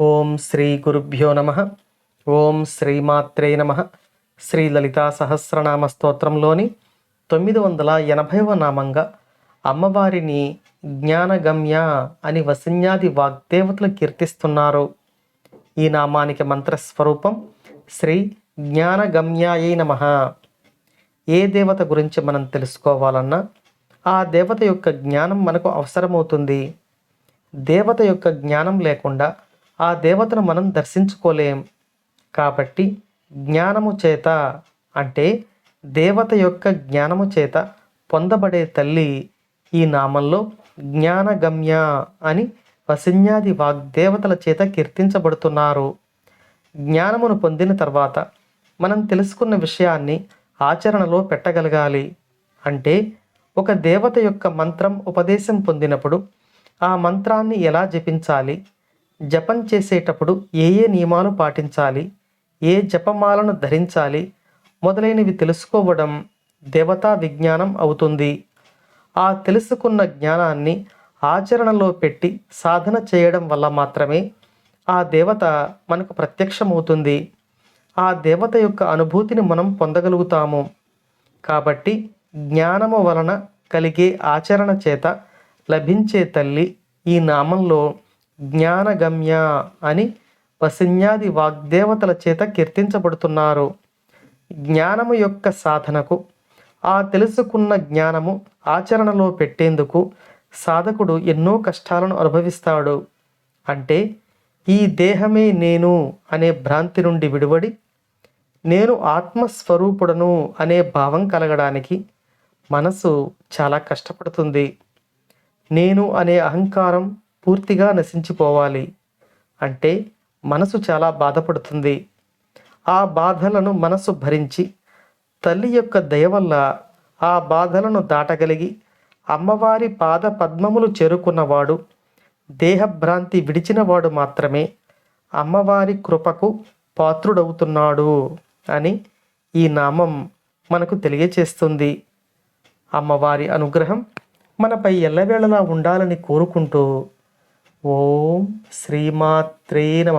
ఓం శ్రీ గురుభ్యో నమ. ఓం శ్రీమాత్రే నమ. శ్రీ లలితా సహస్రనామ స్తోత్రంలోని తొమ్మిది వందల ఎనభైవ నామంగా అమ్మవారిని జ్ఞానగమ్య అని వసిన్యాది వాగ్దేవతలు కీర్తిస్తున్నారు. ఈ నామానికి మంత్రస్వరూపం శ్రీ జ్ఞానగమ్యాయై నమ. ఏ దేవత గురించి మనం తెలుసుకోవాలన్నా ఆ దేవత యొక్క జ్ఞానం మనకు అవసరమవుతుంది. దేవత యొక్క జ్ఞానం లేకుండా ఆ దేవతను మనం దర్శించుకోలేం. కాబట్టి జ్ఞానము చేత అంటే దేవత యొక్క జ్ఞానము చేత పొందబడే తల్లి ఈ నామంలో జ్ఞానగమ్య అని వసిన్యాది వాగ్దేవతల చేత కీర్తించబడుతున్నారు. జ్ఞానమును పొందిన తర్వాత మనం తెలుసుకున్న విషయాన్ని ఆచరణలో పెట్టగలగాలి. అంటే ఒక దేవత యొక్క మంత్రం ఉపదేశం పొందినప్పుడు ఆ మంత్రాన్ని ఎలా జపించాలి? జపం చేసేటప్పుడు ఏ ఏ నియమాలు పాటించాలి? ఏ జపమాలను ధరించాలి? మొదలైనవి తెలుసుకోవడం దేవతా విజ్ఞానం అవుతుంది. ఆ తెలుసుకున్న జ్ఞానాన్ని ఆచరణలో పెట్టి సాధన చేయడం వల్ల మాత్రమే ఆ దేవత మనకు ప్రత్యక్షమవుతుంది. ఆ దేవత యొక్క అనుభూతిని మనం పొందగలుగుతాము. కాబట్టి జ్ఞానము వలన కలిగే ఆచరణ చేత లభించే తల్లి ఈ నామంలో జ్ఞానగమ్య అని వసిన్యాది వాగ్దేవతల చేత కీర్తించబడుతున్నారు. జ్ఞానము యొక్క సాధనకు ఆ తెలుసుకున్న జ్ఞానము ఆచరణలో పెట్టేందుకు సాధకుడు ఎన్నో కష్టాలను అనుభవిస్తాడు. అంటే ఈ దేహమే నేను అనే భ్రాంతి నుండి విడివడి నేను ఆత్మస్వరూపుడను అనే భావం కలగడానికి మనసు చాలా కష్టపడుతుంది. నేను అనే అహంకారం పూర్తిగా నశించిపోవాలి అంటే మనసు చాలా బాధపడుతుంది. ఆ బాధలను మనసు భరించి తల్లి యొక్క దయ వల్ల ఆ బాధలను దాటగలిగి అమ్మవారి పాద పద్మములు చేరుకున్నవాడు దేహభ్రాంతి విడిచినవాడు మాత్రమే అమ్మవారి కృపకు పాత్రుడవుతున్నాడు అని ఈ నామం మనకు తెలియచేస్తుంది. అమ్మవారి అనుగ్రహం మనపై ఎల్లవేళలా ఉండాలని కోరుకుంటూ ఓం శ్రీమాత్రే నమ.